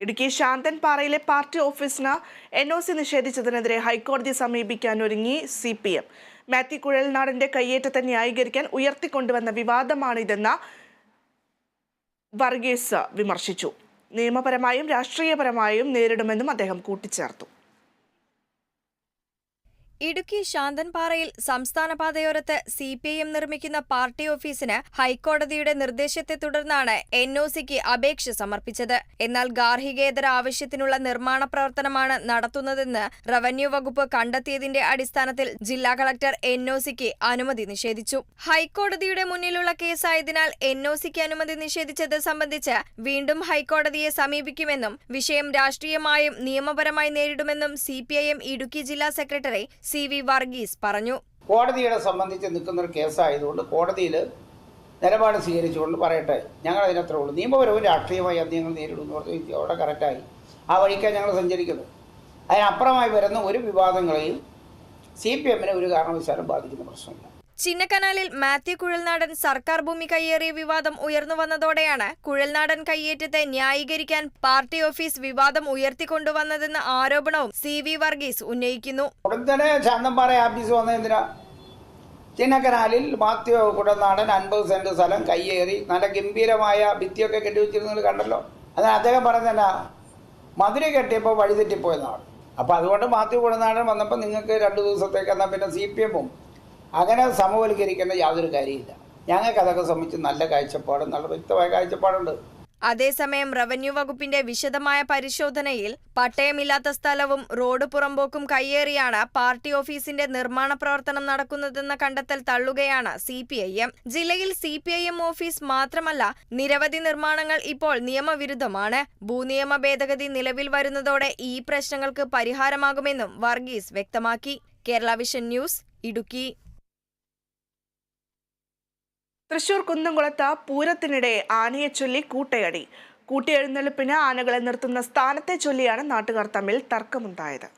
ഇടുക്കി ശാന്തൻ പാറയിലെ പാർട്ടി ഓഫീസിന് എൻ ഒ സി നിഷേധിച്ചതിനെതിരെ ഹൈക്കോടതി സമീപിക്കാൻ ഒരുങ്ങി സി പി എം. മാത്യു കുഴൽനാടിന്റെ കയ്യേറ്റത്തെ ന്യായീകരിക്കാൻ ഉയർത്തിക്കൊണ്ടുവന്ന വിവാദമാണിതെന്ന് വർഗീസ് വിമർശിച്ചു. നിയമപരമായും രാഷ്ട്രീയപരമായും നേരിടുമെന്നും അദ്ദേഹം കൂട്ടിച്ചേർത്തു. ഇടുക്കി ശാന്തൻപാറയിൽ സംസ്ഥാന പാതയോരത്ത് സി പി ഐ എം നിർമ്മിക്കുന്ന പാർട്ടി ഓഫീസിന് ഹൈക്കോടതിയുടെ നിർദ്ദേശത്തെ തുടർന്നാണ് എൻ ഒ സിക്ക് അപേക്ഷ സമർപ്പിച്ചത്. എന്നാൽ ഗാർഹികേതര ആവശ്യത്തിനുള്ള നിർമ്മാണ പ്രവർത്തനമാണ് നടത്തുന്നതെന്ന് റവന്യൂ വകുപ്പ് കണ്ടെത്തിയതിന്റെ അടിസ്ഥാനത്തിൽ ജില്ലാ കളക്ടർ എൻ ഒ സിക്ക് അനുമതി നിഷേധിച്ചു. ഹൈക്കോടതിയുടെ മുന്നിലുള്ള കേസായതിനാൽ എൻ ഒ സിക്ക് അനുമതി നിഷേധിച്ചത് സംബന്ധിച്ച് വീണ്ടും ഹൈക്കോടതിയെ സമീപിക്കുമെന്നും വിഷയം രാഷ്ട്രീയമായും നിയമപരമായി നേരിടുമെന്നും സി ഇടുക്കി ജില്ലാ സെക്രട്ടറി സി വി വർഗീസ് പറഞ്ഞു. കോടതിയുടെ സംബന്ധിച്ച് നിൽക്കുന്ന ഒരു കേസായതുകൊണ്ട് കോടതിയിൽ നിലപാട് സ്വീകരിച്ചുകൊണ്ട് പറയട്ടെ. ഞങ്ങൾ അതിനത്ര ഉള്ളൂ. നിയമപരവും രാഷ്ട്രീയമായി അത് നേരിടുന്നു അവിടെ കറക്റ്റായി. ആ വഴിക്കാണ് ഞങ്ങൾ സഞ്ചരിക്കുന്നത്. അതിനപ്പുറമായി വരുന്ന ഒരു വിവാദങ്ങളെയും സി പി എമ്മിനെ ഒരു കാരണവശാലും ബാധിക്കുന്ന പ്രശ്നമില്ല. ചിന്നക്കനാലിൽ മാത്യു കുഴൽനാടൻ സർക്കാർ ഭൂമി കയ്യേറിയ വിവാദം ഉയർന്നു വന്നതോടെയാണ് കുഴൽനാടൻ കയ്യേറ്റത്തെ ന്യായീകരിക്കാൻ പാർട്ടി ഓഫീസ് വിവാദം ഉയർത്തിക്കൊണ്ടുവന്നതെന്ന ആരോപണവും സി വി വർഗീസ് ഉന്നയിക്കുന്നു. ചിന്നക്കനാലിൽ മാത്യു കുഴൽനാടൻ അൻപത് സെന്റ് സ്ഥലം കയ്യേറി നല്ല ഗംഭീരമായ ഭിത്തിയൊക്കെ കെട്ടിവെച്ചിരുന്നത് കണ്ടല്ലോ. അതിന് അദ്ദേഹം പറഞ്ഞാ മധുര കെട്ടിയപ്പോൾ വഴിതെറ്റിപ്പോയെന്നാണ്. അപ്പോൾ അതുകൊണ്ട് മാത്യു കുഴൽനാടൻ വന്നപ്പോൾ നിങ്ങൾക്ക് രണ്ട് ദിവസത്തേക്ക് എന്നാൽ പിന്നെ സി പി എമ്മും അങ്ങനെ സമവൽക്കരിക്കേണ്ട യാതൊരു കാര്യമില്ല ഞങ്ങൾക്ക് അതൊക്കെ സംബന്ധിച്ച് നല്ല കാഴ്ചപ്പാട് നല്ല വ്യക്തമായ കാഴ്ചപ്പാടുണ്ട്. അതേസമയം റവന്യൂ വകുപ്പിന്റെ വിശദമായ പരിശോധനയിൽ പട്ടയമില്ലാത്ത സ്ഥലവും റോഡ് പുറമ്പോക്കും കയ്യേറിയാണ് പാർട്ടി ഓഫീസിന്റെ നിർമ്മാണ പ്രവർത്തനം നടക്കുന്നതെന്ന കണ്ടെത്തൽ തള്ളുകയാണ് സി ജില്ലയിൽ സി ഓഫീസ് മാത്രമല്ല നിരവധി നിർമ്മാണങ്ങൾ ഇപ്പോൾ നിയമവിരുദ്ധമാണ്. ഭൂനിയമ ഭേദഗതി നിലവിൽ വരുന്നതോടെ ഈ പ്രശ്നങ്ങൾക്ക് പരിഹാരമാകുമെന്നും വർഗീസ് വ്യക്തമാക്കി. Kerala vision news Idukki. Thrissur കുന്നംകുളത്ത് പൂരത്തിനിടെ ആനയെ ചൊല്ലി കൂട്ടയടി. കൂട്ടിയെഴുന്നള്ളിപ്പിന് ആനകളെ നിർത്തുന്ന സ്ഥാനത്തെ ചൊല്ലിയാണ് നാട്ടുകാർ തമ്മിൽ തർക്കമുണ്ടായത്.